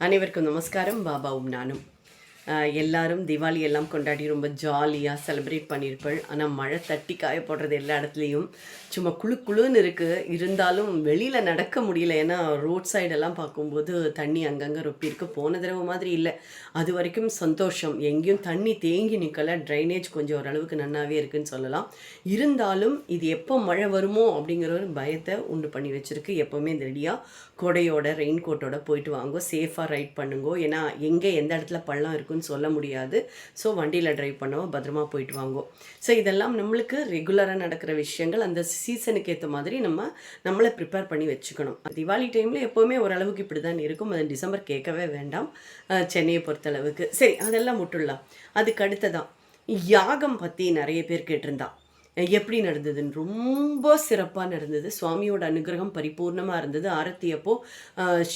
அனைவருக்கும் நமஸ்காரம் பாபாவும் நானும் ஆஹ் எல்லாரும் தீபாவளி எல்லாம் கொண்டாடி ரொம்ப ஜாலியாக செலிப்ரேட் பண்ணியிருப்பள் ஆனால் மழை தட்டி காய போடுறது எல்லா இடத்துலையும் சும்மா குளு குளுன்னு இருக்குது இருந்தாலும் வெளியில் நடக்க முடியல. ஏன்னா ரோட் சைடெல்லாம் பார்க்கும்போது தண்ணி அங்கங்கே ரொப்பியிருக்கு போன தடவை மாதிரி இல்லை. அது வரைக்கும் சந்தோஷம். எங்கேயும் தண்ணி தேங்கி நிற்கல ட்ரைனேஜ் கொஞ்சம் ஓரளவுக்கு நன்னாவே இருக்குன்னு சொல்லலாம். இருந்தாலும் இது எப்போ மழை வருமோ அப்படிங்கிற ஒரு பயத்தை உண்டு பண்ணி வச்சுருக்கு. எப்போவுமே ரெடியாக கொடையோட ரெயின் கோட்டோட போயிட்டு வாங்கோ. சேஃபாக ரைட் பண்ணுங்கோ. ஏன்னா எங்கே எந்த இடத்துல பள்ளம் இருக்குன்னு சொல்ல முடியாது. ஸோ வண்டியில் ட்ரைவ் பண்ணவோ பத்திரமா போயிட்டு வாங்கோ ஸோ இதெல்லாம் நம்மளுக்கு ரெகுலராக நடக்கிற விஷயங்கள். அந்த சீசனுக்கு ஏற்ற மாதிரி நம்ம நம்மளை ப்ரிப்பேர் பண்ணி வச்சுக்கணும். தீபாவளி டைமில் எப்போவுமே ஓரளவுக்கு இப்படி தான் இருக்கும். அது டிசம்பர் கேட்கவே வேண்டாம். சென்னையை பொறுத்தளவுக்கு. சரி அதெல்லாம் முட்டுடலாம் அதுக்கு அடுத்ததான். யாகம் பற்றி நிறைய பேர் கேட்டிருந்தான் எப்படி நடந்ததுன்னு ரொம்ப சிறப்பாக நடந்தது. சுவாமியோட அனுகிரகம் பரிபூர்ணமாக இருந்தது. ஆரத்தி அப்போ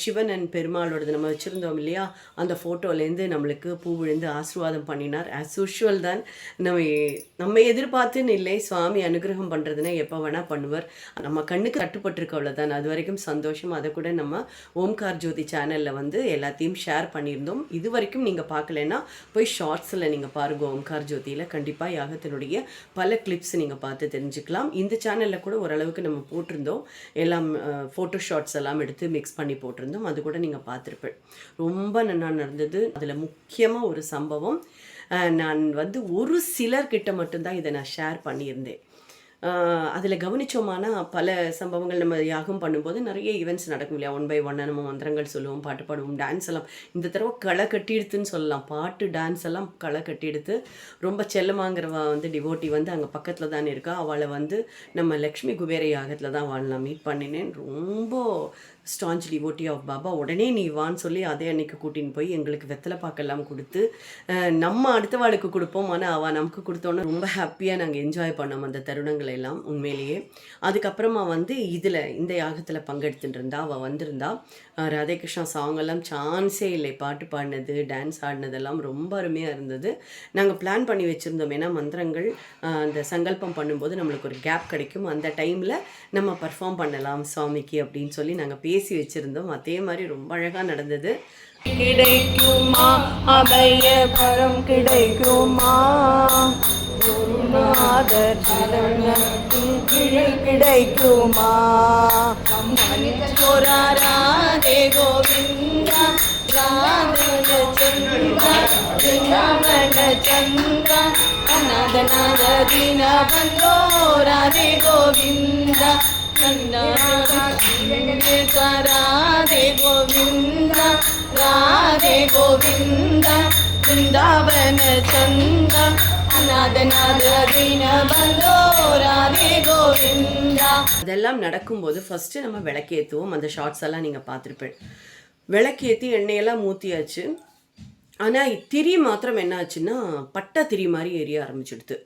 சிவன் அண்ட் பெருமாளோடது நம்ம வச்சுருந்தோம் இல்லையா? அந்த ஃபோட்டோலேருந்து நம்மளுக்கு பூ விழுந்து ஆசீர்வாதம் பண்ணினார். ஆஸ் யூஷுவல் தான் நம்ம நம்ம எதிர்பார்த்துன்னு இல்லை. சுவாமி அனுகிரகம் பண்ணுறதுன்னா எப்போ வேணால் பண்ணுவார். நம்ம கண்ணுக்கு தட்டுப்பட்டிருக்க அவ்வளோதான் அது வரைக்கும் சந்தோஷம். அதை கூட நம்ம ஓம்கார் ஜோதி சேனலில் வந்து எல்லாத்தையும் ஷேர் பண்ணியிருந்தோம். இது வரைக்கும் நீங்கள் பார்க்கலன்னா போய் ஷார்ட்ஸில் நீங்கள் பாருங்கள் ஓம்கார் ஜோதியில். கண்டிப்பாக யாகத்தினுடைய பல கிளிப்ஸ் நீங்கள் பார்த்து தெரிஞ்சுக்கலாம். இந்த சேனலில் கூட ஓரளவுக்கு நம்ம போட்டிருந்தோம். எல்லாம் ஃபோட்டோ ஷாட்ஸ் எல்லாம் எடுத்து மிக்ஸ் பண்ணி போட்டிருந்தோம். அது கூட நீங்கள் பார்த்துருப்பேன் ரொம்ப நல்லா நடந்தது. அதில் முக்கியமாக ஒரு சம்பவம். நான் வந்து ஒரு சிலர்கிட்ட மட்டும்தான் இதை நான் ஷேர் பண்ணியிருந்தேன். அதில் கவனிச்சோமானா பல சம்பவங்கள் நம்ம யாகம் பண்ணும்போது நிறைய ஈவெண்ட்ஸ் நடக்கும் இல்லையா? ஒன் பை ஒன் நம்ம மந்திரங்கள் சொல்லுவோம் பாட்டு பாடுவோம் டான்ஸ் எல்லாம். இந்த தடவை களை கட்டிடுத்துன்னு சொல்லலாம். பாட்டு டான்ஸ் எல்லாம் களை கட்டிடுத்து ரொம்ப செல்லமாங்கிறவ வந்து டிவோட்டி வந்து அங்கே பக்கத்தில் தானே இருக்கா? அவளை வந்து நம்ம லக்ஷ்மி குபேர யாகத்தில் தான் வாழலாம் மீட் பண்ணினேன். ரொம்ப ஸ்டான்ச் டிவோட்டி ஆஃப் பாபா உடனே நீ வான்னு சொல்லி அதே அன்னைக்கு கூட்டின்னு போய் எங்களுக்கு வெத்தலை பாக்கெல்லாம் கொடுத்து நம்ம அடுத்த வாளுக்கு கொடுப்போம். ஆனால் அவள் நமக்கு கொடுத்தோன்னே ரொம்ப ஹாப்பியாக நாங்கள் என்ஜாய் பண்ணோம் அந்த தருணங்களை எல்லாம் உண்மையிலேயே. அதுக்கப்புறமா வந்து இதில் இந்த யாகத்தில் பங்கெடுத்துட்டு இருந்தா அவள் வந்திருந்தா ராதேகிருஷ்ணா சாங் எல்லாம் சான்ஸே இல்லை. பாட்டு பாடினது டான்ஸ் ஆடினதெல்லாம் ரொம்ப அருமையாக இருந்தது. நாங்கள் பிளான் பண்ணி வச்சுருந்தோம். ஏன்னா மந்திரங்கள் அந்த சங்கல்பம் பண்ணும்போது நம்மளுக்கு ஒரு கேப் கிடைக்கும். அந்த டைமில் நம்ம பர்ஃபார்ம் பண்ணலாம் சுவாமிக்கு அப்படின்னு சொல்லி நாங்கள் பேசி வச்சுருந்தோம். அதே மாதிரி ரொம்ப அழகாக நடந்தது. கிடைக்குமா? அபய பரம் கிடைக்குமா? குருநாதர் சரணத்தில் கிழி கிடைக்குமா? கம்பனிச்சோரா ராதே கோவிந்தா ராதன சந்திரா சின்னமன சந்திரா அநாதநாத தின பந்தோ ராதே கோவிந்தா. ராதே கோவிந்த ராதே கோவிந்த பிருந்தாவன சந்த அநாதநாத தின ராதே கோவிந்தா அதெல்லாம் நடக்கும்போது ஃபஸ்ட்டு நம்ம விளக்கேற்றுவோம் அந்த ஷார்ட்ஸ் எல்லாம் நீங்கள் பார்த்துருப்பேன் விளக்கேற்றி எண்ணெயெல்லாம் ஊற்றியாச்சு ஆனால் திரி மாத்திரம் என்ன ஆச்சுன்னா பட்டை திரி மாதிரி எரிய ஆரம்பிச்சிடுது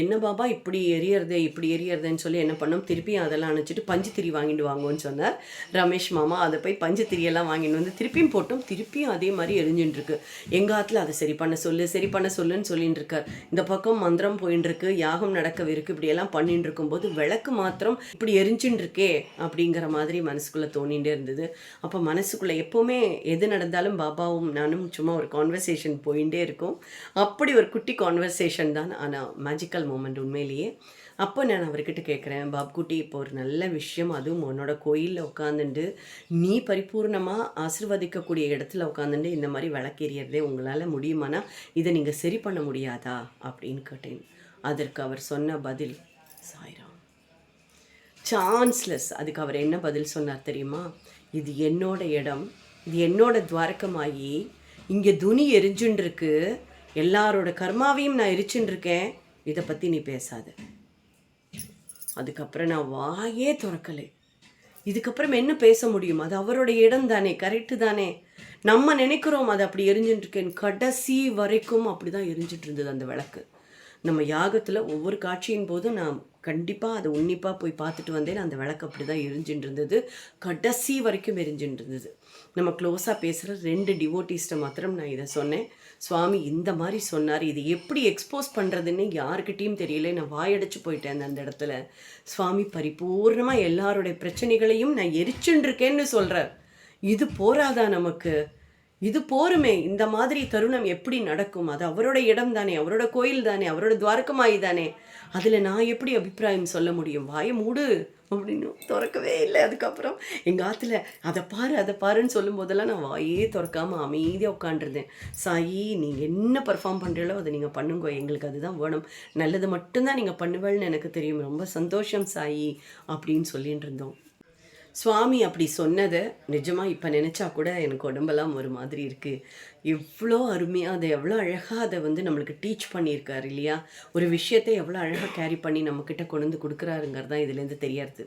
என்ன பாபா இப்படி எரியறதே இப்படி எரியறதுன்னு சொல்லி என்ன பண்ணோம்? திருப்பியும் அதெல்லாம் அணைச்சிட்டு பஞ்சு திரி வாங்கிட்டு வாங்குவோன்னு சொன்னார் ரமேஷ் மாமா. அதை போய் பஞ்சு திரியெல்லாம் வாங்கிட்டு வந்து திருப்பியும் போட்டோம். திருப்பியும் அதே மாதிரி எரிஞ்சுட்டுருக்கு. எங்கள் ஆற்றுல அதை சரி பண்ண சொல்லு சரி பண்ண சொல்லுன்னு சொல்லிட்டு இருக்கார் இந்த பக்கம் மந்திரம் போயின்னு இருக்கு யாகம் நடக்கவிருக்கு இப்படியெல்லாம் பண்ணிட்டு இருக்கும்போது விளக்கு மாத்திரம் இப்படி எரிஞ்சுட்டு இருக்கே அப்படிங்கிற மாதிரி மனசுக்குள்ளே தோணிகிட்டே இருந்தது. அப்போ மனசுக்குள்ளே எப்போவுமே எது நடந்தாலும் பாபாவும் நானும் சும்மா ஒரு கான்வர்சேஷன் போயிட்டே இருக்கும். அப்படி ஒரு குட்டி கான்வர்சேஷன் தான். ஆனால் மேஜிக்கல் மூமெண்ட் உண்மையிலேயே. அப்போ நான் அவர்கிட்ட கேட்குறேன் பாப்குட்டி இப்போ ஒரு நல்ல விஷயம். அதுவும் உன்னோட கோயிலில் உட்காந்துட்டு நீ பரிபூர்ணமாக ஆசிர்வதிக்கக்கூடிய இடத்துல உட்காந்துட்டு இந்த மாதிரி விளக்கேறியதே உங்களால் முடியுமானா இதை நீங்கள் சரி பண்ண முடியாதா? அப்படின்னு கேட்டேன். அதற்கு அவர் சொன்ன பதில் சாய்ராம் சான்ஸ்லெஸ் அதுக்கு அவர் என்ன பதில் சொன்னார் தெரியுமா? இது என்னோட இடம். இது என்னோட துவாரகமாகி இங்கே துணி எரிஞ்சுன்னு இருக்கு எல்லாரோட கர்மாவையும் நான் எரிச்சுன்னு இருக்கேன் இதை பற்றி நீ பேசாத. அதுக்கப்புறம் நான் வாயே திறக்கலை. இதுக்கப்புறம் என்ன பேச முடியும்? அது அவரோட இடம் தானே கரெக்டு தானே. நம்ம நினைக்கிறோம் அது அப்படி எரிஞ்சுட்டுருக்கேன் கடைசி வரைக்கும் அப்படி தான் எரிஞ்சிட்டு இருந்தது அந்த விளக்கு. நம்ம யாகத்தில் ஒவ்வொரு காட்சியின் போதும் நான் கண்டிப்பாக அதை உன்னிப்பாக போய் பார்த்துட்டு வந்தேன். அந்த விளக்கு அப்படி தான் எரிஞ்சுட்டு இருந்தது. கடைசி வரைக்கும் எரிஞ்சுட்டு இருந்தது. நம்ம க்ளோஸாக பேசுகிற ரெண்டு டிவோட்டிஸ்ட்டை மாத்திரம் நான் இதை சொன்னேன். சுவாமி இந்த மாதிரி சொன்னார். இது எப்படி எக்ஸ்போஸ் பண்ணுறதுன்னு யாருக்கிட்டேயும் தெரியல. நான் வாயடைச்சு போயிட்டேன் அந்த இடத்துல. சுவாமி பரிபூர்ணமாக எல்லாருடைய பிரச்சனைகளையும் நான் எரிச்சுன்னு இருக்கேன்னு சொல்கிறார் இது போராதா நமக்கு? இது போருமே இந்த மாதிரி தருணம் எப்படி நடக்கும்? அது அவரோட இடம் தானே அவரோட கோயில் தானே அவரோட துவாரகமாயி தானே. அதில் நான் எப்படி அபிப்பிராயம் சொல்ல முடியும்? வாயை மூடு அப்படின்னு திறக்கவே இல்லை. அதுக்கப்புறம் எங்கள் ஆற்றுல அதை பாரு அதை பாருன்னு சொல்லும் போதெல்லாம் நான் வாயே திறக்காமல் அமைதியாக உட்காண்டிருந்தேன் சாயி நீங்கள் என்ன பர்ஃபார்ம் பண்ணுறீங்களோ அதை நீங்கள் பண்ணுங்க. எங்களுக்கு அதுதான் வேணும். நல்லது மட்டும்தான் நீங்கள் பண்ணுவேன்னு எனக்கு தெரியும். ரொம்ப சந்தோஷம் சாயி அப்படின்னு சொல்லிட்டு இருந்தோம். சுவாமி அப்படி சொன்னதை நிஜமாக இப்போ நினச்சா கூட எனக்கு உடம்பெல்லாம் ஒரு மாதிரி இருக்குது எவ்வளோ அருமையாக அதை எவ்வளோ அழகாக அதை வந்து நம்மளுக்கு டீச் பண்ணியிருக்காரு இல்லையா? ஒரு விஷயத்தை எவ்வளோ அழகாக கேரி பண்ணி நம்மக்கிட்ட கொண்டு வந்து கொடுக்குறாருங்கிறது தான் இதுலேருந்து தெரியறது.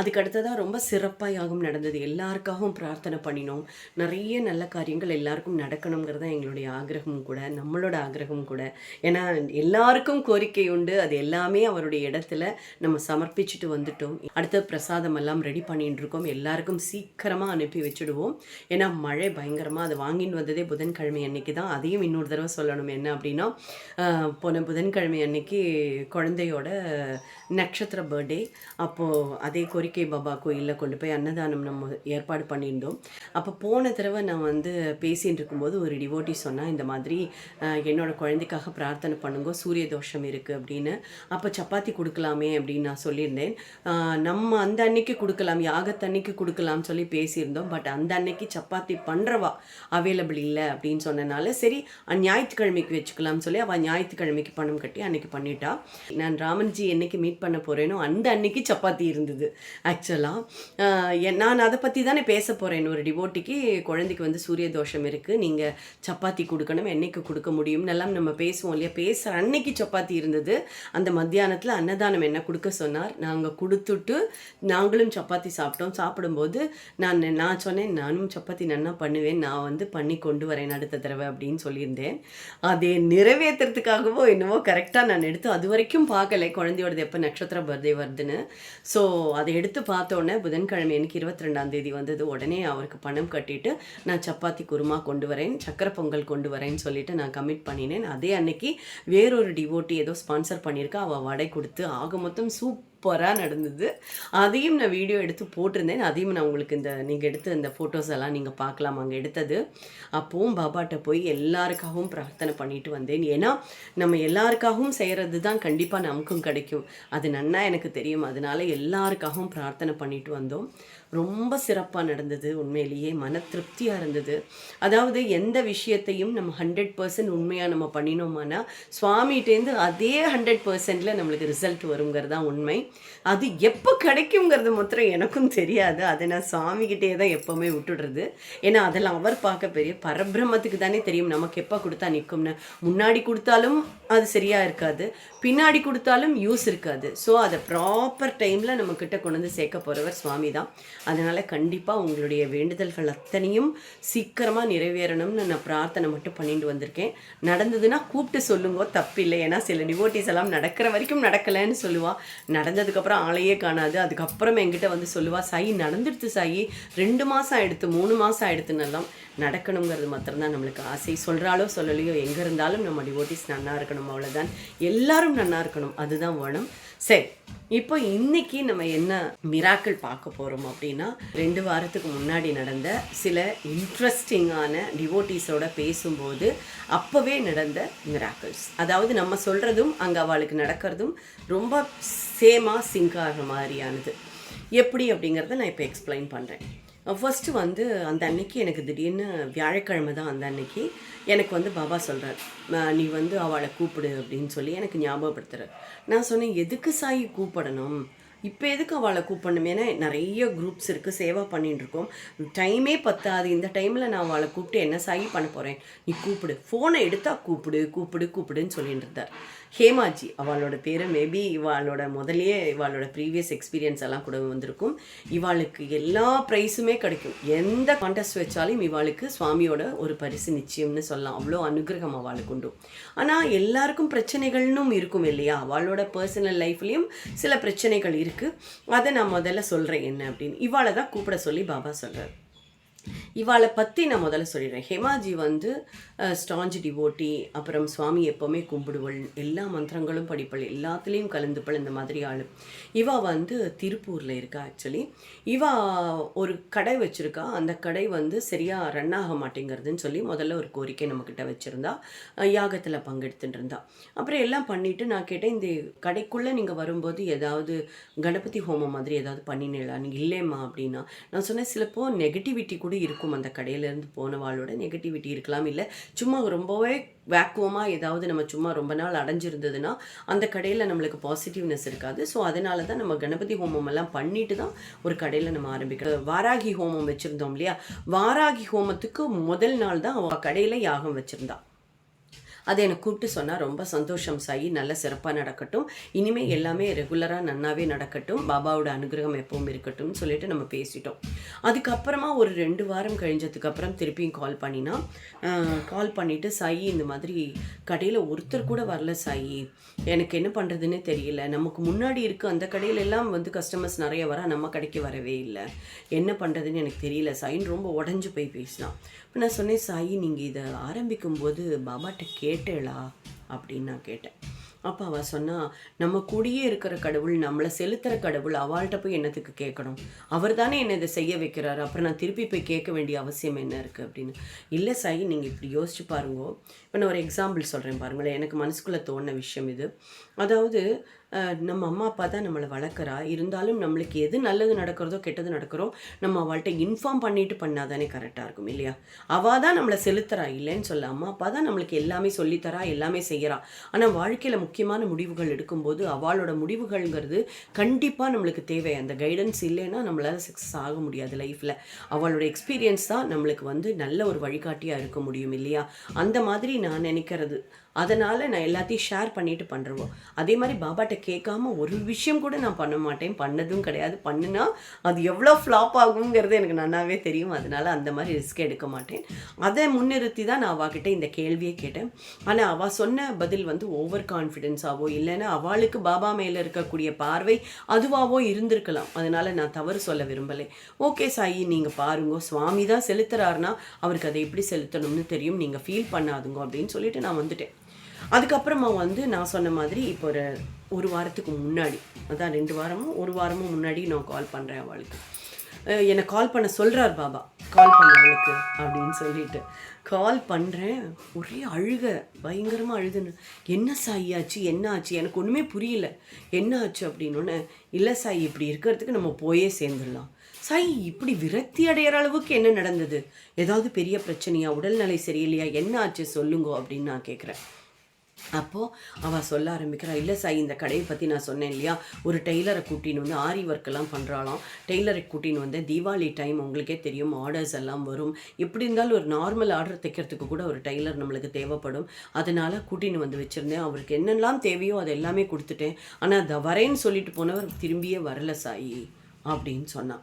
அதுக்கு அடுத்ததாக ரொம்ப சிறப்பாக யாகம் நடந்தது. எல்லாருக்காகவும் பிரார்த்தனை பண்ணினோம். நிறைய நல்ல காரியங்கள் எல்லாருக்கும் நடக்கணுங்கிறது தான் எங்களுடைய ஆகிரகமும் கூட நம்மளோட ஆகிரகமும் கூட. ஏன்னா எல்லாருக்கும் கோரிக்கை உண்டு. அது எல்லாமே அவருடைய இடத்துல நம்ம சமர்ப்பிச்சுட்டு வந்துட்டோம். அடுத்த பிரசாதம் எல்லாம் ரெடி பண்ணிட்டு இருக்கோம். எல்லாருக்கும் சீக்கிரமாக அனுப்பி வச்சுடுவோம். ஏன்னா மழை பயங்கரமாக அதை வாங்கிட்டு வந்ததே புதன்கிழமை அன்னைக்கு தான். அதையும் இன்னொரு தடவை சொல்லணும். என்ன அப்படின்னா போன புதன்கிழமை அன்னைக்கு குழந்தையோட நட்சத்திர பர்த்டே அப்போது அதே கோரிக்கை பாபா கோயிலில் கொண்டு போய் அன்னதானம் நம்ம ஏற்பாடு பண்ணியிருந்தோம். அப்போ போன தடவை நான் வந்து பேசிகிட்டு இருக்கும்போது ஒரு டிவோட்டி சொன்னால் இந்த மாதிரி என்னோடய குழந்தைக்காக பிரார்த்தனை பண்ணுங்க சூரிய தோஷம் இருக்குது அப்படின்னு. அப்போ சப்பாத்தி கொடுக்கலாமே அப்படின்னு நான் சொல்லியிருந்தேன். நம்ம அந்த அன்னைக்கு கொடுக்கலாம் யாகத்தன்னைக்கு கொடுக்கலாம்னு சொல்லி பேசியிருந்தோம். பட் அந்த அன்னைக்கு சப்பாத்தி பண்ணுறவா அவைலபிள் இல்லை அப்படின்னு சொன்னனால சரி ஞாயிற்றுக்கிழமைக்கு வச்சுக்கலாம்னு சொல்லி அவள் ஞாயிற்றுக்கிழமைக்கு பணம் கட்டி அன்னைக்கு பண்ணிட்டா. நான் ராமன்ஜி என்னைக்கு மீட் பண்ண போகிறேனோ அந்த அன்னைக்கு சப்பாத்தி இருந்தது. ஆக்சுவலாக நான் அதை பற்றி தானே பேச போகிறேன் ஒரு டிவோட்டிக்கு குழந்தைக்கு வந்து சூரிய தோஷம் இருக்குது நீங்கள் சப்பாத்தி கொடுக்கணும் என்றைக்கு கொடுக்க முடியும்னு எல்லாம் நம்ம பேசுவோம் இல்லையா? பேசுகிற அன்னைக்கு சப்பாத்தி இருந்தது. அந்த மத்தியானத்தில் அன்னதானம் என்ன கொடுக்க சொன்னார்? நாங்கள் கொடுத்துட்டு நாங்களும் சப்பாத்தி சாப்பிட்டோம். சாப்பிடும்போது நான் நான் சொன்னேன் நானும் சப்பாத்தி நன்னா பண்ணுவேன். நான் வந்து பண்ணி கொண்டு வரேன் அடுத்த தடவை அப்படின்னு சொல்லியிருந்தேன். அதை நிறைவேற்றுறதுக்காகவோ என்னவோ கரெக்டாக நான் எடுத்து அது வரைக்கும் பார்க்கலை. குழந்தையோடது எப்போ நட்சத்திர பர்தே வருதுன்னு. ஸோ அதை எடுத்து பார்த்தோன்னே புதன்கிழமை எனக்கு இருபத்தி ரெண்டாம் தேதி வந்தது. உடனே அவருக்கு பணம் கட்டிட்டு நான் சப்பாத்தி குருமா கொண்டு வரேன் சக்கரை பொங்கல் கொண்டு வரேன்னு சொல்லிட்டு நான் கமிட் பண்ணினேன். அதே அன்னைக்கு வேறொரு டிவோட்டி ஏதோ ஸ்பான்சர் பண்ணியிருக்கா. அவள் வடை கொடுத்து ஆக மொத்தம் சூப் சூப்பராக நடந்தது. அதையும் நான் வீடியோ எடுத்து போட்டிருந்தேன். அதையும் நான் உங்களுக்கு இந்த நீங்கள் எடுத்த இந்த ஃபோட்டோஸ் எல்லாம் நீங்கள் பார்க்கலாம். அங்கே எடுத்தது. அப்போவும் பாபாட்ட போய் எல்லாருக்காகவும் பிரார்த்தனை பண்ணிட்டு வந்தேன். ஏன்னா நம்ம எல்லாருக்காகவும் செய்கிறது தான் கண்டிப்பாக நமக்கும் கிடைக்கும். அது நன்னா எனக்கு தெரியும். அதனால எல்லாருக்காகவும் பிரார்த்தனை பண்ணிட்டு வந்தோம். ரொம்ப சிறப்பாக நடந்தது உண்மையிலேயே. மன திருப்தியாக இருந்தது. அதாவது எந்த விஷயத்தையும் நம்ம ஹண்ட்ரட் பர்சன்ட் உண்மையாக நம்ம பண்ணினோமானா சுவாமிகிட்டேருந்து அதே ஹண்ட்ரட் பர்சன்டில் நம்மளுக்கு ரிசல்ட் வருங்கிறது தான் உண்மை. அது எப்போ கிடைக்குங்கிறது மாத்திரம் எனக்கும் தெரியாது. அதை நான் சுவாமிகிட்டே தான் எப்போவுமே விட்டுடுறது. ஏன்னா அதெல்லாம் அவர் பார்க்க பெரிய பரபிரமத்துக்கு தானே தெரியும். நமக்கு எப்போ கொடுத்தா நிற்கும்னு முன்னாடி கொடுத்தாலும் அது சரியாக இருக்காது. பின்னாடி கொடுத்தாலும் யூஸ் இருக்காது. ஸோ அதை ப்ராப்பர் டைமில் நம்மக்கிட்ட கொண்டு வந்து சேர்க்க போகிறவர் சுவாமி தான் அதனால் கண்டிப்பாக உங்களுடைய வேண்டுதல்கள் அத்தனையும் சீக்கிரமாக நிறைவேறணும்னு நான் பிரார்த்தனை மட்டும் பண்ணிட்டு வந்திருக்கேன். நடந்ததுன்னா கூப்பிட்டு சொல்லுங்க தப்பில்லை. ஏன்னா சில டிவோட்டிஸ் எல்லாம் நடக்கிற வரைக்கும் நடக்கலைன்னு சொல்லுவா. நடந்ததுக்கப்புறம் ஆளையே காணாது. அதுக்கப்புறம் என்கிட்ட வந்து சொல்லுவா சாயி நடந்துடுத்து சாயி. ரெண்டு மாதம் ஆயிடுத்து மூணு மாதம் ஆகிடுத்துன்னெல்லாம் நடக்கணுங்கிறது மாத்திரம்தான் நம்மளுக்கு ஆசை. சொல்கிறாலோ சொல்லலையோ எங்கே இருந்தாலும் நம்ம டிவோட்டிஸ் நன்னா இருக்கணும் அவ்வளோதான் எல்லாரும் நன்னா இருக்கணும் அதுதான் வேணும். சரி இப்போ இன்னைக்கு நம்ம என்ன மிராக்கள் பார்க்க போகிறோம் அப்படின்னா ரெண்டு வாரத்துக்கு முன்னாடி நடந்த சில இன்ட்ரெஸ்டிங்கான டிவோட்டிஸோட பேசும்போது அப்போவே நடந்த மிராக்கிள்ஸ் அதாவது நம்ம சொல்கிறதும் அங்கே அவளுக்கு நடக்கிறதும் ரொம்ப சேமாக சிங்க் ஆகிற மாதிரியானது. எப்படி அப்படிங்கிறத நான் இப்போ எக்ஸ்பிளைன் பண்ணுறேன் ஃபஸ்ட்டு வந்து அந்த அன்னைக்கு எனக்கு திடீர்னு வியாழக்கிழமை தான் அந்த அன்னைக்கு எனக்கு வந்து பாபா சொல்கிறார் நீ வந்து அவளை கூப்பிடு அப்படின்னு சொல்லி எனக்கு ஞாபகப்படுத்துகிறார் நான் சொன்னேன் எதுக்கு சாயி கூப்பிடணும்? இப்போ எதுக்கு அவளை கூப்பிடணும்? ஏன்னா நிறைய குரூப்ஸ் இருக்குது சேவா பண்ணிட்டு இருக்கோம். டைமே பத்தாது. இந்த டைமில் நான் அவளை கூப்பிட்டு என்ன சாயி பண்ண போகிறேன் நீ கூப்பிடு. ஃபோனை எடுத்தால் கூப்பிடு கூப்பிடு கூப்பிடுன்னு சொல்லிட்டு இருந்தார். ஹேமாஜி அவளோட பேர் மேபி இவாளோட முதல்லயே இவாளோட ப்ரீவியஸ் எக்ஸ்பீரியன்ஸ் எல்லாம் கூட வந்திருக்கும். இவாளுக்கு எல்லா ப்ரைஸுமே கிடைக்கும். எந்த கான்டெஸ்ட் வச்சாலும் இவாளுக்கு சுவாமியோட ஒரு பரிசு நிச்சயம்னு சொல்லலாம். அவ்வளோ அனுகிரகம் அவளுக்கு உண்டு. ஆனால் எல்லாருக்கும் பிரச்சனைகள்னும் இருக்கும் இல்லையா? அவளோட பர்சனல் லைஃப்லேயும் சில பிரச்சனைகள் இருக்குது அதை நான் முதல்ல சொல்கிறேன் என்ன அப்படின்னு. இவாளை தான் கூப்பிட சொல்லி பாபா சொல்கிறார் இவாளை பற்றி நான் முதல்ல சொல்லிடுறேன். ஹேமாஜி வந்து ஸ்டாஞ்ச் டிவோட்டி அப்புறம் சுவாமி எப்போவுமே கும்பிடுவள். எல்லா மந்திரங்களும் படிப்பள். எல்லாத்துலேயும் கலந்துப்பள் இந்த மாதிரி ஆள். இவா வந்து திருப்பூரில் இருக்கா ஆக்சுவலி இவா ஒரு கடை வச்சுருக்கா. அந்த கடை வந்து சரியாக ரன் ஆக மாட்டேங்கிறதுன்னு சொல்லி முதல்ல ஒரு கோரிக்கை நம்மக்கிட்ட வச்சுருந்தா யாகத்தில் பங்கெடுத்துட்டு இருந்தா அப்புறம் எல்லாம் பண்ணிவிட்டு நான் கேட்டேன் இந்த கடைக்குள்ளே நீங்கள் வரும்போது ஏதாவது கணபதி ஹோமம் மாதிரி ஏதாவது பண்ணினேலான்னு இல்லைம்மா அப்படின்னா. நான் சொன்னேன் சிலப்போ நெகட்டிவிட்டி கூட இருக்கும் அந்த கடையிலேருந்து போனவாளோட நெகட்டிவிட்டி இருக்கலாம் இல்லை சும்மா ரொம்பவே வேக்குவமாக ஏதாவது நம்ம சும்மா ரொம்ப நாள் அடைஞ்சிருந்ததுன்னா அந்த கடையில் நம்மளுக்கு பாசிட்டிவ்னஸ் இருக்காது. ஸோ அதனால தான் நம்ம கணபதி ஹோமம் எல்லாம் பண்ணிட்டு தான் ஒரு கடையில் நம்ம ஆரம்பிக்கிறோம். வாராகி ஹோமம் வச்சுருந்தோம் இல்லையா? வாராகி ஹோமத்துக்கு முதல் நாள் தான் அவள் கடையில் யாகம் வச்சுருந்தா. அதை எனக்கு கூப்பிட்டு சொன்னால் ரொம்ப சந்தோஷம் சாயி நல்ல சிறப்பாக நடக்கட்டும். இனிமேல் எல்லாமே ரெகுலராக நன்னாவே நடக்கட்டும். பாபாவோட அனுகிரகம் எப்பவும் இருக்கட்டும்னு சொல்லிட்டு நம்ம பேசிட்டோம். அதுக்கப்புறமா ஒரு ரெண்டு வாரம் கழிஞ்சதுக்கப்புறம் திருப்பியும் கால் பண்ணினா கால் பண்ணிவிட்டு சாயி இந்த மாதிரி கடையில் ஒருத்தர் கூட வரல சாயி. எனக்கு என்ன பண்ணுறதுன்னு தெரியல. நமக்கு முன்னாடி இருக்க அந்த கடையில எல்லாம் வந்து கஸ்டமர்ஸ் நிறைய வர நம்ம கடைக்கு வரவே இல்லை. என்ன பண்ணுறதுன்னு எனக்கு தெரியல சாயின்னு ரொம்ப உடஞ்சி போய் பேசினான் இப்போ நான் சொன்னேன் சாயி நீங்கள் இதை ஆரம்பிக்கும்போது பாபாட்ட கே கேட்டேளா? அப்படின்னு நான் கேட்டேன். அப்போ அவள் சொன்னால் நம்ம கூடியே இருக்கிற கடவுள் நம்மளை செலுத்துகிற கடவுள் அவள்கிட்ட போய் என்னத்துக்கு கேட்கணும்? அவர் தானே என்னை இதை செய்ய வைக்கிறாரு. அப்புறம் நான் திருப்பி போய் கேட்க வேண்டிய அவசியம் என்ன இருக்குது அப்படின்னு. இல்லை சாய் நீங்கள் இப்படி யோசிச்சு பாருங்கோ. இப்போ நான் ஒரு எக்ஸாம்பிள் சொல்கிறேன் பாருங்களேன். எனக்கு மனசுக்குள்ளே தோணின விஷயம் இது. அதாவது நம்ம அம்மா அப்பா தான் நம்மளை வளர்க்குறா. இருந்தாலும் நம்மளுக்கு எது நல்லது நடக்கிறதோ கெட்டது நடக்கிறோ நம்ம அவள்கிட்ட இன்ஃபார்ம் பண்ணிட்டு பண்ணாதானே கரெக்டாக இருக்கும் இல்லையா? அவள் தான் நம்மளை செலுத்துறா இல்லைன்னு சொல்ல. அம்மா அப்பா தான் நம்மளுக்கு எல்லாமே சொல்லித்தரா எல்லாமே செய்கிறா ஆனால் வாழ்க்கையில் முக்கியமான முடிவுகள் எடுக்கும்போது அவளோட முடிவுகள்ங்கிறது கண்டிப்பாக நம்மளுக்கு தேவை. அந்த கைடன்ஸ் இல்லைன்னா நம்மளால் சக்ஸஸ் ஆக முடியாது லைஃப்பில் அவளோட எக்ஸ்பீரியன்ஸ் தான் நம்மளுக்கு வந்து நல்ல ஒரு வழிகாட்டியாக இருக்க முடியும் இல்லையா? அந்த மாதிரி நான் நினைக்கிறது. அதனால் நான் எல்லாத்தையும் ஷேர் பண்ணிட்டு பண்ணுறோம் அதே மாதிரி பாபாட்ட கேட்காம ஒரு விஷயம் கூட நான் பண்ண மாட்டேன். பண்ணதும் கிடையாது. பண்ணுனா அது எவ்வளோ ஃப்ளாப் ஆகுங்கிறது எனக்கு நல்லாவே தெரியும். அதனால் அந்த மாதிரி ரிஸ்க் எடுக்க மாட்டேன். அதை முன்னிறுத்தி தான் நான் அவாகிட்ட இந்த கேள்வியை கேட்டேன். ஆனால் அவள் சொன்ன பதில் வந்து ஓவர் கான்ஃபிடென்ஸாவோ இல்லைன்னா அவளுக்கு பாபா மேலே இருக்கக்கூடிய பார்வை அதுவாகவோ இருந்திருக்கலாம். அதனால் நான் தவறு சொல்ல விரும்பலை. ஓகே சாயி நீங்கள் பாருங்க. சுவாமி தான் செலுத்துறாருன்னா அவருக்கு அதை எப்படி செலுத்தணும்னு தெரியும். நீங்கள் ஃபீல் பண்ணாதுங்க அப்படின்னு சொல்லிட்டு நான் வந்துட்டேன். அதுக்கப்புறமா வந்து நான் சொன்ன மாதிரி இப்போ ஒரு ஒரு வாரத்துக்கு முன்னாடி அதான் ரெண்டு வாரமும் ஒரு வாரமும் முன்னாடி நான் கால் பண்ணுறேன் அவளுக்கு. என்னை கால் பண்ண சொல்கிறார் பாபா. கால் பண்ண அவளுக்கு அப்படின்னு சொல்லிட்டு. கால் பண்ணுறேன் ஒரே அழுக பயங்கரமாக அழுதுன்னு. என்ன சாய் ஆச்சு? என்ன ஆச்சு? எனக்கு ஒன்றுமே புரியல. என்ன ஆச்சு? அப்படின்னோடனே இல்லை சாய் இப்படி இருக்கிறதுக்கு நம்ம போயே சேர்ந்துடலாம். சாய் இப்படி விரக்தி அடையிற அளவுக்கு என்ன நடந்தது? ஏதாவது பெரிய பிரச்சனையா? உடல்நிலை சரியில்லையா? என்ன ஆச்சு? சொல்லுங்க அப்படின்னு நான் கேட்குறேன் அப்போது அவள் சொல்ல ஆரம்பிக்கிறா இல்லை சாய் இந்த கடையை பற்றி நான் சொன்னேன் இல்லையா? ஒரு டெய்லரை கூட்டின்னு வந்து ஆரி ஒர்க்கெல்லாம் பண்ணுறாளாம் டெய்லரை கூட்டின்னு வந்து தீபாவளி டைம் உங்களுக்கே தெரியும் ஆர்டர்ஸ் எல்லாம் வரும். எப்படி இருந்தாலும் ஒரு நார்மல் ஆர்டர் தைக்கிறதுக்கு கூட ஒரு டெய்லர் நம்மளுக்கு தேவைப்படும். அதனால் கூட்டின்னு வந்து வச்சுருந்தேன். அவருக்கு என்னெல்லாம் தேவையோ அது எல்லாமே கொடுத்துட்டேன். ஆனால் அதை வரேன்னு சொல்லிட்டு போனவர் திரும்பியே வரல சாயி அப்படின்னு சொன்னான்.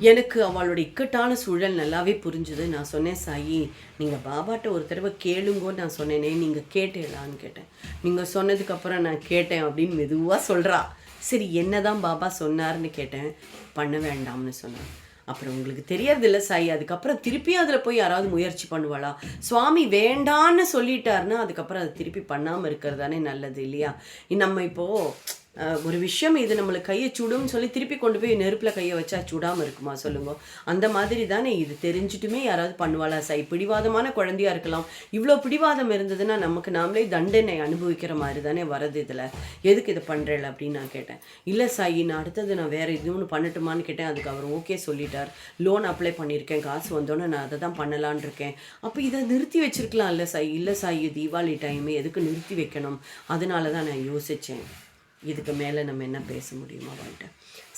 எனக்கு அவளுடைய இக்கட்டான சூழல் நல்லாவே புரிஞ்சுது. நான் சொன்னேன் சாயி நீங்கள் பாபாட்ட ஒரு தடவை கேளுங்கோ நான் சொன்னேனே நீங்கள் கேட்டேலான்னு கேட்டேன். நீங்கள் சொன்னதுக்கப்புறம் நான் கேட்டேன் அப்படின்னு மெதுவாக சொல்கிறா சரி என்னதான் பாபா சொன்னார்னு கேட்டேன். பண்ண வேண்டாம்னு சொன்னேன். அப்புறம் உங்களுக்கு தெரியறதில்ல சாய் அதுக்கப்புறம் திருப்பி அதில் போய் யாராவது முயற்சி பண்ணுவாளா? சுவாமி வேண்டான்னு சொல்லிட்டாருன்னா அதுக்கப்புறம் அதை திருப்பி பண்ணாமல் இருக்கிறது தானே நல்லது இல்லையா? நம்ம இப்போது ஒரு விஷயம் இது நம்மளுக்கு கையை சுடும்னு சொல்லி திருப்பி கொண்டு போய் நெருப்பில் கையை வச்சா சுடாமல் இருக்குமா சொல்லுங்க. அந்த மாதிரி தானே இது தெரிஞ்சுட்டுமே யாராவது பண்ணுவாளா? சாய் பிடிவாதமான குழந்தையா இருக்கலாம். இவ்வளோ பிடிவாதம் இருந்ததுன்னா நமக்கு நாமளே தண்டனை அனுபவிக்கிற மாதிரி தானே வரது இதில். எதுக்கு இதை பண்ணுறேன் அப்படின்னு நான் கேட்டேன். இல்லை சாய் நான் அடுத்தது நான் வேறு எதுவும் பண்ணட்டுமான்னு கேட்டேன். அதுக்கு அவர் ஓகே சொல்லிட்டார். லோன் அப்ளை பண்ணியிருக்கேன். காசு வந்தோன்னே நான் அதை தான் பண்ணலான்னு இருக்கேன். அப்போ இதை நிறுத்தி வச்சிருக்கலாம் இல்லை சாய் இல்லை சாய் தீபாவளி டைமு எதுக்கு நிறுத்தி வைக்கணும்? அதனால தான் நான் யோசித்தேன் இதுக்கு மேலே நம்ம என்ன பேச முடியுமா அவள்கிட்ட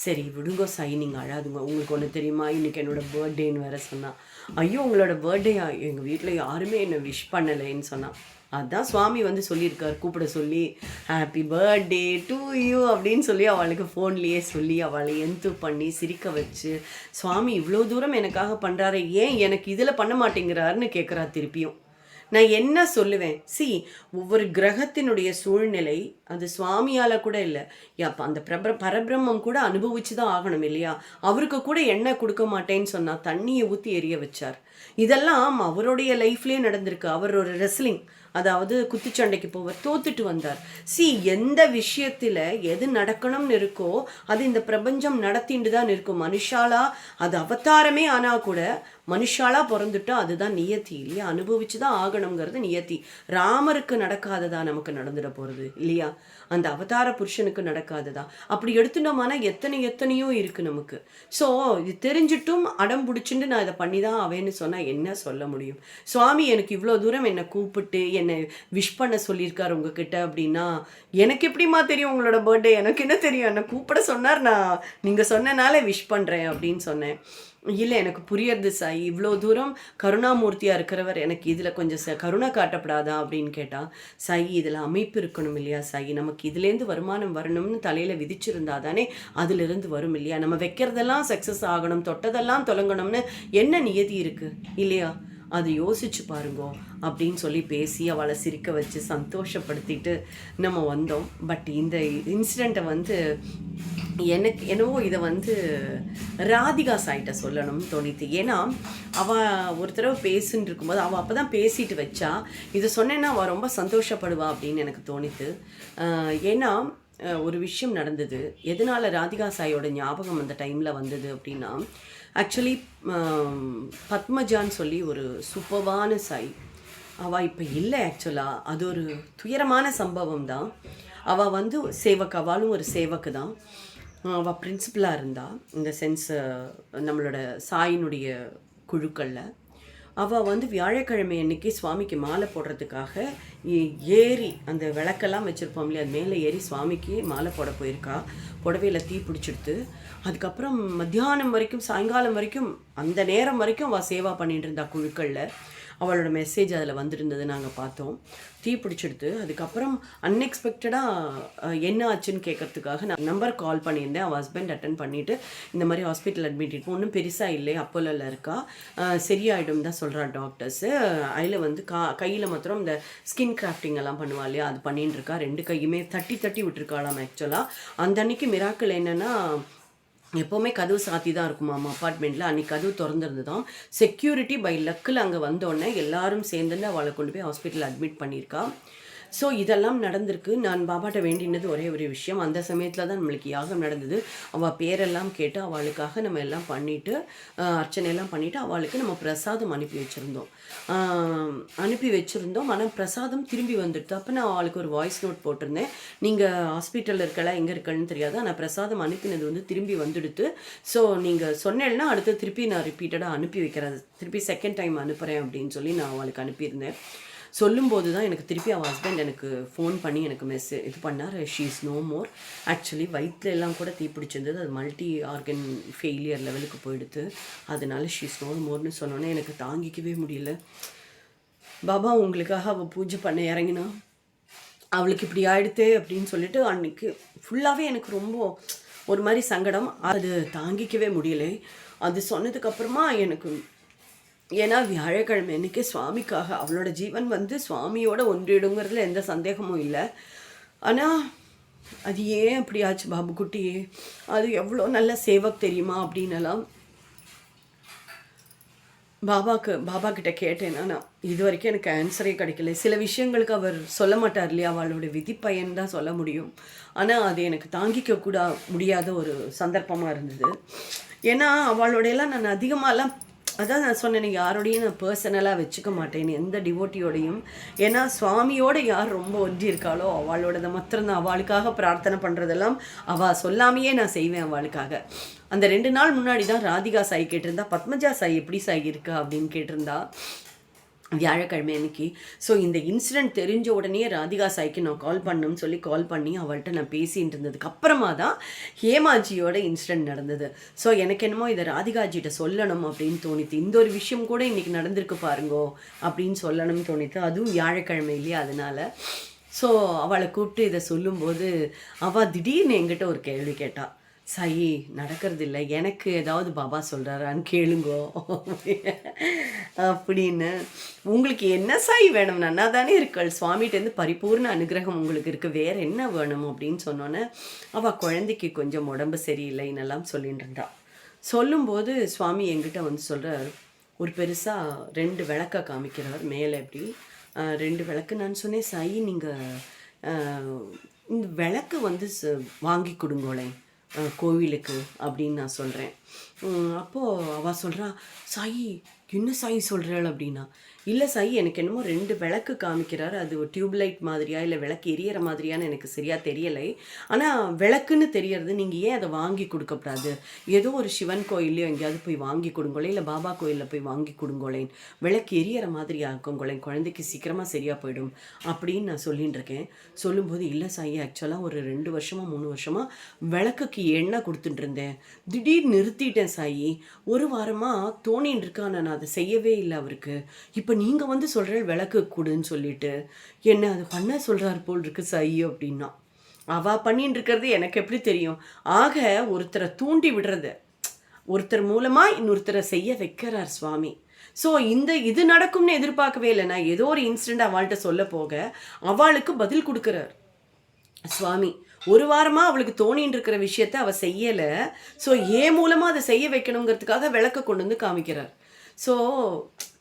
சரி விடுங்கோ சைனிங் அழாதுங்க. உங்களுக்கு ஒன்று தெரியுமா? இன்றைக்கி என்னோட பர்த்டேன்னு வேறு சொன்னான் ஐயோ உங்களோட பர்த்டேயா எங்கள் வீட்டில் யாருமே என்னை விஷ் பண்ணலைன்னு சொன்னான் அதான் சுவாமி வந்து சொல்லியிருக்கார். கூப்பிட சொல்லி ஹாப்பி பர்த்டே டு யூ அப்படின்னு சொல்லி அவளுக்கு ஃபோன்லேயே சொல்லி அவளை எந்து பண்ணி சிரிக்க வச்சு சுவாமி இவ்வளோ தூரம் எனக்காக பண்ணுறாரு ஏன் எனக்கு இதில் பண்ண மாட்டேங்கிறாருன்னு கேட்குறா திருப்பியும். நான் என்ன சொல்லுவேன்? சி ஒவ்வொரு கிரகத்தினுடைய சூழ்நிலை அது சுவாமியால் கூட இல்லை. அப்போ அந்த பிரபர பரபிரம்மம் கூட அனுபவிச்சு தான் ஆகணும் இல்லையா? அவருக்கு கூட எண்ணெய் கொடுக்க மாட்டேன்னு சொன்னால் தண்ணியை ஊற்றி எரிய வச்சார். இதெல்லாம் அவருடைய லைஃப்லேயே நடந்திருக்கு. அவர் ஒரு ரெஸ்லிங் அதாவது குத்துச்சண்டைக்கு போவர் தோத்துட்டு வந்தார். சி எந்த விஷயத்தில் எது நடக்கணும்னு இருக்கோ அது இந்த பிரபஞ்சம் நடத்திட்டு தான் இருக்கும். மனுஷாலா அது அவதாரமே ஆனால் கூட மனுஷாலா பிறந்துட்டோம் அதுதான் நியத்தி இல்லையா? அனுபவிச்சு தான் ஆகணுங்கிறது நியத்தி. ராமருக்கு நடக்காததா நமக்கு நடந்துட போகிறது இல்லையா? அந்த அவதார புருஷனுக்கு நடக்காததா? அப்படி எடுத்துட்டோம்னா எத்தனை எத்தனையோ இருக்கு நமக்கு. ஸோ இது தெரிஞ்சிட்டும் அடம் பிடிச்சிட்டு நான் இதை பண்ணி தான் அவேன்னு சொன்னால் என்ன சொல்ல முடியும்? சுவாமி எனக்கு இவ்வளோ தூரம் என்னை கூப்பிட்டு என்னை விஷ் பண்ண சொல்லியிருக்கார் உங்ககிட்ட அப்படின்னா எனக்கு எப்படிம்மா தெரியும் உங்களோட பர்த்டே எனக்கு என்ன தெரியும்? என்னை கூப்பிட சொன்னார் நான் நீங்கள் சொன்னனால விஷ் பண்ணுறேன் அப்படின்னு சொன்னேன். இல்லை எனக்கு புரியறது சாய் இவ்வளோ தூரம் கருணாமூர்த்தியாக இருக்கிறவர் எனக்கு இதில் கொஞ்சம் ச கருணை காட்டப்படாதா அப்படின்னு கேட்டால் சாய் இதில் அமைப்பு இருக்கணும் இல்லையா சாய் நமக்கு இதுலேருந்து வருமானம் வரணும்னு தலையில் விதிச்சிருந்தா தானே அதுலேருந்து வரும் இல்லையா? நம்ம வைக்கிறதெல்லாம் சக்ஸஸ் ஆகணும் தொட்டதெல்லாம் தொலங்கணும்னு என்ன நியதி இருக்குது இல்லையா? அது யோசிச்சு பாருங்கோ அப்படின்னு சொல்லி பேசி அவளை சிரிக்க வச்சு சந்தோஷப்படுத்திட்டு நம்ம வந்தோம். பட் இந்த இன்சிடெண்ட்டை வந்து எனக்கு என்னவோ இதை வந்து ராதிகா சாய்கிட்ட சொல்லணும்னு தோணித்து ஏன்னா அவள் ஒரு தடவை பேசுன்னு இருக்கும்போது அவள் அப்போ தான் பேசிட்டு வச்சா. இதை சொன்னேன்னா அவள் ரொம்ப சந்தோஷப்படுவா அப்படின்னு எனக்கு தோணித்து. ஏன்னா ஒரு விஷயம் நடந்தது. எதனால் ராதிகா சாயோட ஞாபகம் அந்த டைமில் வந்தது அப்படின்னா ஆக்சுவலி பத்மஜான்னு um, சொல்லி ஒரு சூப்பர்வான சாய். அவள் இப்போ இல்லை ஆக்சுவலாக அது ஒரு துயரமான சம்பவம் தான். அவள் வந்து சேவக்கு அவளும் ஒரு சேவக்கு தான். அவள் பிரின்சிபலாக இருந்தாள் இந்த சென்ஸ் நம்மளோட சாயினுடைய குழுக்களில். அவள் வந்து வியாழக்கிழமை அன்னைக்கு சுவாமிக்கு மாலை போடுறதுக்காக ஏ- ஏறி அந்த விளக்கெல்லாம் வச்சுருப்போம் இல்லையா? அது மேலே ஏறி சுவாமிக்கு மாலை போட போயிருக்கா. புடவையில் தீ பிடிச்சிடுத்து. அதுக்கப்புறம் மத்தியானம் வரைக்கும் சாயங்காலம் வரைக்கும் அந்த நேரம் வரைக்கும் அவள் சேவா பண்ணிட்டு இருந்தா குழுக்களில். அவளோட மெசேஜ் அதில் வந்திருந்தது நாங்கள் பார்த்தோம். தீ பிடிச்சிடுது அதுக்கப்புறம் அன்எக்ஸ்பெக்டடாக என்ன ஆச்சுன்னு கேட்கறதுக்காக நான் நம்பர் கால் பண்ணியிருந்தேன். அவள் ஹஸ்பண்ட் அட்டன் பண்ணிவிட்டு இந்த மாதிரி ஹாஸ்பிட்டல் அட்மிட் இருக்கும் ஒன்றும் பெருசாக இல்லை அப்போலில் இருக்கா. சரியாயிடும் தான் சொல்கிறா டாக்டர்ஸு அதில் வந்து கா கையில் மாத்திரம் இந்த ஸ்கின் கிராஃப்டிங் எல்லாம் பண்ணுவா இல்லையா அது பண்ணிட்டு இருக்கா. ரெண்டு கையுமே தட்டி தட்டி விட்டுருக்காளாம் ஆக்சுவலாக அந்த அன்னைக்கு மிராக்கள் என்னென்னா எப்போவுமே கதவு சாத்தி தான் இருக்குமாம் அப்பார்ட்மெண்ட்டில் அன்றைக்கி கதவு திறந்துருந்து தான் செக்யூரிட்டி பை லக்கில் அங்கே வந்தோடனே எல்லாரும் சேர்ந்துட்டு அவளை கொண்டு போய் ஹாஸ்பிட்டலில் அட்மிட் பண்ணியிருக்கா. ஸோ இதெல்லாம் நடந்திருக்கு. நான் பாபாட்ட வேண்டினது ஒரே ஒரு விஷயம். அந்த சமயத்தில் தான் நம்மளுக்கு யாகம் நடந்தது. அவள் பேரெல்லாம் கேட்டு அவளுக்காக நம்ம எல்லாம் பண்ணிவிட்டு அர்ச்சனையெல்லாம் பண்ணிவிட்டு அவளுக்கு நம்ம பிரசாதம் அனுப்பி வச்சுருந்தோம். அனுப்பி வச்சுருந்தோம். ஆனால் பிரசாதம் திரும்பி வந்துடுது. அப்போ நான் அவளுக்கு ஒரு வாய்ஸ் நோட் போட்டிருந்தேன். நீங்கள் ஹாஸ்பிட்டலில் இருக்கல எங்கே இருக்கேன்னு தெரியாது. ஆனால் பிரசாதம் அனுப்பினது வந்து திரும்பி வந்துடுது. ஸோ நீங்கள் சொன்னேன்னா அடுத்து திருப்பி நான் ரிப்பீட்டடாக அனுப்பி வைக்கிறேன். திருப்பி செகண்ட் டைம் அனுப்புகிறேன் அப்படின்னு சொல்லி நான் அவளுக்கு அனுப்பியிருந்தேன். சொல்லும்போது தான் எனக்கு திருப்பி அவள் ஹஸ்பண்ட் எனக்கு ஃபோன் பண்ணி எனக்கு மெசேஜ் இது பண்ணார். She is no more actually வயிற்றுல எல்லாம் கூட தீப்பிடிச்சிருந்தது அது மல்டி ஆர்கன் ஃபெயிலியர் லெவலுக்கு போயிடுது அதனால ஷீ இஸ் நோ மோர்னு சொன்னோன்னே எனக்கு தாங்கிக்கவே முடியல. பாபா உங்களுக்காக அவள் பூஜை பண்ண இறங்கினா அவளுக்கு இப்படி ஆயிடுத்து அப்படின்னு சொல்லிட்டு அன்னைக்கு ஃபுல்லாகவே எனக்கு ரொம்ப ஒரு மாதிரி சங்கடம். அது தாங்கிக்கவே முடியலை. அது சொன்னதுக்கப்புறமா எனக்கு ஏன்னா வியாழக்கிழமை அன்றைக்கி சுவாமிக்காக அவளோட ஜீவன் வந்து சுவாமியோட ஒன்றிடுங்கிறதுல எந்த சந்தேகமும் இல்லை. ஆனால் அது ஏன் அப்படி ஆச்சு பாபுக்குட்டி அது எவ்வளோ நல்ல சேவக் தெரியுமா அப்படின்னலாம் பாபாக்கு பாபா கிட்ட கேட்டேன் நான். இது வரைக்கும் எனக்கு ஆன்சரே கிடைக்கல. சில விஷயங்களுக்கு அவர் சொல்ல மாட்டார் இல்லையா? அவளோட விதி பயன் தான் சொல்ல முடியும். ஆனால் அது எனக்கு தாங்கிக்க கூட முடியாத ஒரு சந்தர்ப்பமாக இருந்தது. ஏன்னா அவளோடையெல்லாம் நான் அதிகமாகலாம் அதான் நான் சொன்னேன் யாரோடையும் நான் பர்சனலாக வச்சுக்க மாட்டேன். எந்த டிவோட்டியோடையும் ஏன்னா சுவாமியோட யார் ரொம்ப ஒன்றி இருக்காளோ அவளோடத மாத்திரம்தான். அவளுக்காக பிரார்த்தனை பண்ணுறதெல்லாம் அவள் சொல்லாமையே நான் செய்வேன் அவளுக்காக. அந்த ரெண்டு நாள் முன்னாடி தான் ராதிகா சாய் கேட்டிருந்தா பத்மஜா சாய் எப்படி சாய் இருக்கா அப்படின்னு கேட்டிருந்தா வியாழக்கிழமை அன்னைக்கு ஸோ இந்த இன்சிடென்ட் தெரிஞ்ச உடனே ராதிகா சாய்க்கு நான் கால் பண்ணணும்னு சொல்லி கால் பண்ணி அவள்கிட்ட நான் பேசிகிட்டு இருந்ததுக்கு அப்புறமா தான் ஹேமாஜியோட இன்சிடென்ட் நடந்தது. ஸோ எனக்கு என்னமோ இதை ராதிகாஜிகிட்ட சொல்லணும் அப்படின்னு தோணித்து இந்த ஒரு விஷயம் கூட இன்றைக்கி நடந்திருக்கு பாருங்கோ அப்படின்னு சொல்லணும்னு தோணித்து அதுவும் வியாழக்கிழமை இல்லையா அதனால். ஸோ அவளை கூப்பிட்டு இதை சொல்லும்போது அவள் திடீர்னு என்கிட்ட ஒரு கேள்வி கேட்டாள் சாயி நடக்கிறது இல்லை எனக்கு ஏதாவது பாபா சொல்கிறாரான்னு கேளுங்கோ. அப்படின்னு. உங்களுக்கு என்ன சாய் வேணும்? நன்னா தானே இருக்கள். சுவாமிகிட்டேருந்து பரிபூர்ண அனுகிரகம் உங்களுக்கு இருக்குது வேறு என்ன வேணும் அப்படின்னு சொன்னோன்னே அவள் குழந்தைக்கு கொஞ்சம் உடம்பு சரியில்லைன்னெல்லாம் சொல்லிட்டு இருந்தா சொல்லும்போது சுவாமி எங்கிட்ட வந்து சொல்கிறார் ஒரு பெருசாக ரெண்டு விளக்க காமிக்கிறார் மேலே எப்படி ரெண்டு விளக்கு நான் சொன்னேன் சாயி நீங்கள் இந்த விளக்கு வந்து ச- வாங்கி கொடுங்கோளேன். கோவிலுக்கு அப்படின்னு நான் சொல்கிறேன் அப்போது அவள் சொல்கிறா சாயி என்ன சாயி சொல்கிறாள் அப்படின்னா இல்லை சாய் எனக்கு என்னமோ ரெண்டு விளக்கு காமிக்கிறார். அது டியூப் லைட் மாதிரியா இல்லை விளக்கு எரியற மாதிரியான்னு எனக்கு சரியாக தெரியலை. ஆனால் விளக்குன்னு தெரியறது நீங்கள் ஏன் அதை வாங்கி கொடுக்கக்கூடாது ஏதோ ஒரு சிவன் கோயில்லையோ எங்கேயாவது போய் வாங்கி கொடுங்கோலே இல்லை பாபா கோயிலில் போய் வாங்கி கொடுங்கோலேன் விளக்கு எரியற மாதிரி ஆக்குங்கோலேன் குழந்தைக்கு சீக்கிரமாக சரியாக போயிடும் அப்படின்னு நான் சொல்லிட்டு இருக்கேன். சொல்லும்போது இல்லை சாய் ஆக்சுவலாக ஒரு ரெண்டு வருஷமாக மூணு வருஷமாக விளக்குக்கு எண்ணெய் கொடுத்துட்டு இருந்தேன். திடீர் நிறுத்திட்டேன் சாயி. ஒரு வாரமாக தோணின்னு இருக்கா நான் அதை செய்யவே இல்லை அவருக்கு. இப்போ நீங்கள் வந்து சொல்கிற விளக்கு கொடுன்னு சொல்லிட்டு என்ன அது பண்ண சொல்கிறார் போல் இருக்கு சை அப்படின்னா. அவ பண்ணின்னு இருக்கிறது எனக்கு எப்படி தெரியும்? ஆக ஒருத்தரை தூண்டி விடுறது. ஒருத்தர் மூலமாக இன்னொருத்தரை செய்ய வைக்கிறார் சுவாமி. ஸோ இந்த இது நடக்கும்னு எதிர்பார்க்கவே இல்லை. நான் ஏதோ ஒரு இன்சிடெண்ட் அவள்கிட்ட சொல்ல போக அவளுக்கு பதில் கொடுக்குறார். சுவாமி ஒரு வாரமாக அவளுக்கு தோணின்னு இருக்கிற விஷயத்த அவள் செய்யலை. ஸோ ஏன் மூலமாக அதை செய்ய வைக்கணுங்கிறதுக்காக விளக்க கொண்டு வந்து காமிக்கிறார். ஸோ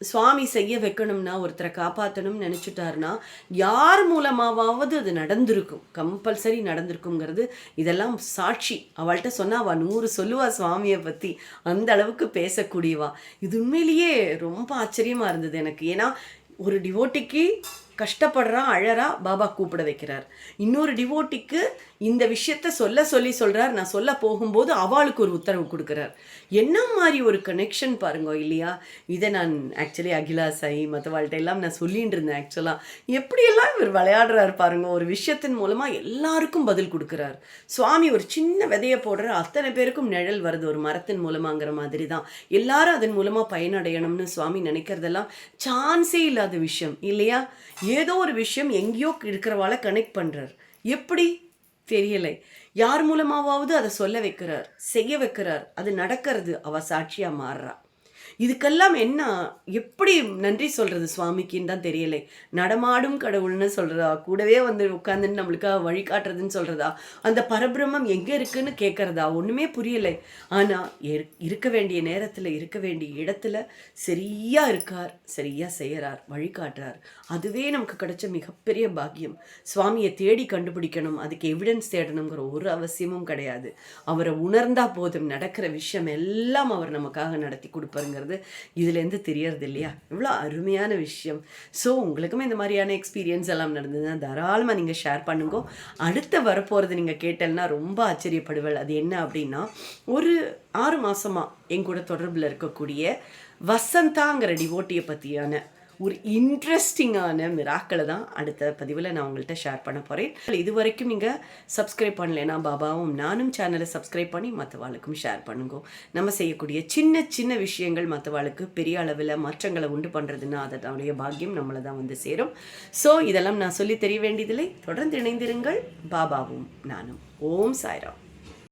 சுவாமி செய்ய வைக்கணும்னா ஒருத்தரை காப்பாற்றணும்னு நினச்சிட்டாருன்னா யார் மூலமாவது அது நடந்திருக்கும். கம்பல்சரி நடந்திருக்குங்கிறது இதெல்லாம் சாட்சி. அவள்கிட்ட சொன்னா அவள் நூறு சொல்லுவா சுவாமியை பற்றி அந்த அளவுக்கு பேசக்கூடியவா. இது உண்மையிலேயே ரொம்ப ஆச்சரியமாக இருந்தது எனக்கு. ஏன்னா ஒரு டிவோட்டிக்கு கஷ்டப்படுறா அழறா பாபா கூப்பிட வைக்கிறார். இன்னொரு டிவோட்டிக்கு இந்த விஷயத்த சொல்ல சொல்லி சொல்கிறார் நான் சொல்ல போகும்போது அவளுக்கு ஒரு உத்தரவு கொடுக்குறார். என்ன மாதிரி ஒரு கனெக்ஷன் பாருங்க இல்லையா? இதை நான் ஆக்சுவலி அகிலா சை மற்றவாழ்கிட்ட எல்லாம் நான் சொல்லிட்டு இருந்தேன் ஆக்சுவலாக எப்படியெல்லாம் இவர் விளையாடுறாரு பாருங்க ஒரு விஷயத்தின் மூலமாக எல்லாருக்கும் பதில் கொடுக்குறார். சுவாமி ஒரு சின்ன விதையை போடுற அத்தனை பேருக்கும் நிழல் வருது ஒரு மரத்தின் மூலமாங்கிற மாதிரி தான். எல்லாரும் அதன் மூலமாக பயனடையணும்னு சுவாமி நினைக்கிறதெல்லாம் சான்ஸே இல்லாத விஷயம் இல்லையா? ஏதோ ஒரு விஷயம் எங்கேயோ இருக்கிறவால கனெக்ட் பண்ணுறார் எப்படி? தெரியலை. யார் மூலமாவது அதை சொல்ல வைக்கிறார் செய்ய வைக்கிறார் அது நடக்கிறது அவ சாட்சியா மாறுறா. இதுக்கெல்லாம் என்ன எப்படி நன்றி சொல்கிறது சுவாமிக்குன்னு தான் தெரியலை. நடமாடும் கடவுள்னு சொல்கிறதா கூடவே வந்து உட்காந்துன்னு நம்மளுக்காக வழிகாட்டுறதுன்னு சொல்கிறதா அந்த பரபிரம்மம் எங்கே இருக்குன்னு கேட்குறதா ஒன்றுமே புரியலை. ஆனால் இருக்க வேண்டிய நேரத்தில் இருக்க வேண்டிய இடத்துல சரியாக இருக்கார் சரியாக செய்கிறார் வழிகாட்டுறார் அதுவே நமக்கு கிடைச்ச மிகப்பெரிய பாக்கியம். சுவாமியை தேடி கண்டுபிடிக்கணும் அதுக்கு எவிடன்ஸ் தேடணுங்கிற ஒரு அவசியமும் கிடையாது. அவரை உணர்ந்தா போதும் நடக்கிற விஷயம் எல்லாம் அவர் நமக்காக நடத்தி கொடுப்பாருங்கிறது இதுலேருந்து தெரியறது இல்லையா இவ்வளோ அருமையான விஷயம். ஸோ உங்களுக்கும் இந்த மாதிரியான எக்ஸ்பீரியன்ஸ் எல்லாம் நடந்ததுன்னா தாராளமாக நீங்கள் ஷேர் பண்ணுங்க. அடுத்த வரப்போகிறது நீங்கள் கேட்டல்னா ரொம்ப ஆச்சரியப்படுவல். அது என்ன அப்படின்னா ஒரு ஆறு மாசமா என் கூட தொடர்பில் இருக்கக்கூடிய வசந்தாங்கிற டிவோட்டியை பற்றியான ஒரு இன்ட்ரெஸ்டிங்கான மிராக்களை தான் அடுத்த பதிவில் நான் உங்கள்கிட்ட ஷேர் பண்ண போகிறேன் இது வரைக்கும் நீங்கள் சப்ஸ்கிரைப் பண்ணலைன்னா பாபாவும் நானும் சேனலை சப்ஸ்கிரைப் பண்ணி மற்றவாளுக்கும் ஷேர் பண்ணுங்க. நம்ம செய்யக்கூடிய சின்ன சின்ன விஷயங்கள் மற்றவாளுக்கு பெரிய அளவில் மாற்றங்களை உண்டு பண்ணுறதுன்னா அதனுடைய பாக்கியம் நம்மளை தான் வந்து சேரும். ஸோ இதெல்லாம் நான் சொல்லி தெரிய வேண்டியதில்லை. தொடர்ந்து இணைந்திருங்கள். பாபாவும் நானும். ஓம் சாய்ராம்.